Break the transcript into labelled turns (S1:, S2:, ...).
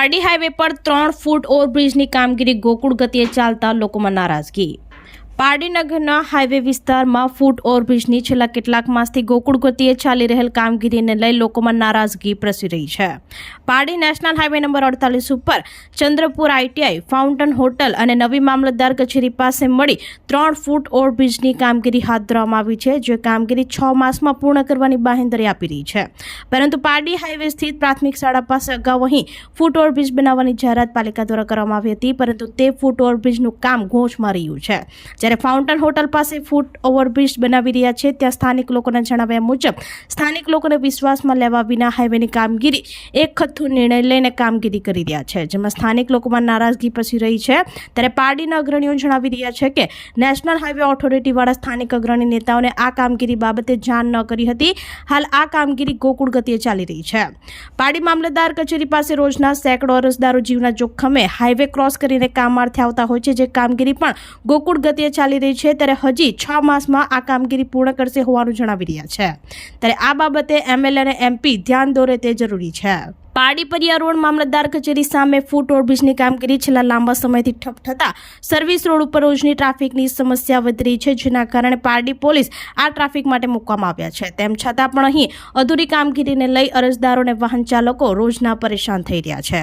S1: Pardi highway પર ત્રણ ફૂટ ઓવરબ્રિજની કામગીરી ગોકુળ ગતિએ ચાલતા લોકોમાં નારાજગી. પારડી નગરના હાઈવે વિસ્તારમાં ફૂટ ઓવરબ્રિજની છેલ્લા કેટલાક માસથી ગોકુળ ગતિએ ચાલી રહેલ કામગીરીને લઈ લોકોમાં નારાજગી પ્રસરી રહી છે. પારડી નેશનલ હાઈવે નંબર અડતાલીસ ઉપર ચંદ્રપુર આઈટીઆઈ, ફાઉન્ટન હોટલ અને નવી મામલતદાર કચેરી પાસે મળી ત્રણ ફૂટ ઓવરબ્રિજની કામગીરી હાથ ધરવામાં આવી છે, જે કામગીરી છ માસમાં પૂર્ણ કરવાની બાહેંધરી આપી રહી છે. પરંતુ પારડી હાઈવે સ્થિત પ્રાથમિક શાળા પાસે અગાઉ અહીં ફૂટ ઓવરબ્રિજ બનાવવાની જાહેરાત પાલિકા દ્વારા કરવામાં આવી હતી, પરંતુ તે ફૂટ ઓવરબ્રિજનું કામ ગોંચમાં રહ્યું છે. જ્યારે ફાઉન્ટન હોટલ પાસે ફૂટ ઓવરબ્રિજ બનાવી રહ્યા છે, ત્યાં સ્થાનિક લોકોના જણાવ્યા મુજબ, સ્થાનિક લોકોને વિશ્વાસમાં લેવા વિના હાઈવેની કામગીરી એક ખથ્થુ નિર્ણય લઈને કામગીરી કરી રહ્યા છે. જેમાં સ્થાનિક લોકોમાં નારાજગી પસી રહી છે. ત્યારે પારડીના અગ્રણીઓ જણાવી રહ્યા છે કે, નેશનલ હાઈવે ઓથોરિટીવાળા સ્થાનિક અગ્રણી નેતાઓને આ કામગીરી બાબતે જાણ ન કરી હતી. હાલ આ કામગીરી ગોકુળ ગતિએ ચાલી રહી છે. પારડી મામલતદાર કચેરી પાસે રોજના સેંકડો અરજદારો જીવના જોખમે હાઈવે ક્રોસ કરીને કામાર્થે આવતા હોય છે. જે કામગીરી પણ ગોકુળ ગતિએ ચાલી રહી છે ત્યારે હજી છ માસમાં આ કામગીરી પૂર્ણ કરશે હોવાનું જણાવી રહ્યા છે. ત્યારે આ બાબતે એમએલએ અને એમપી ધ્યાન દોરે તે જરૂરી છે. પારડી પરિયા રોડ મામલતદાર કચેરી સામે ફૂટ ઓવરબ્રિજની કામગીરી છેલ્લા લાંબા સમયથી ઠપ થતાં સર્વિસ રોડ ઉપર રોજની ટ્રાફિકની સમસ્યા વધી રહી છે, જેના કારણે પારડી પોલીસ આ ટ્રાફિક માટે મૂકવામાં આવ્યા છે. તેમ છતાં પણ અહીં અધૂરી કામગીરીને લઈ અરજદારો અને વાહન ચાલકો રોજના પરેશાન થઈ રહ્યા છે.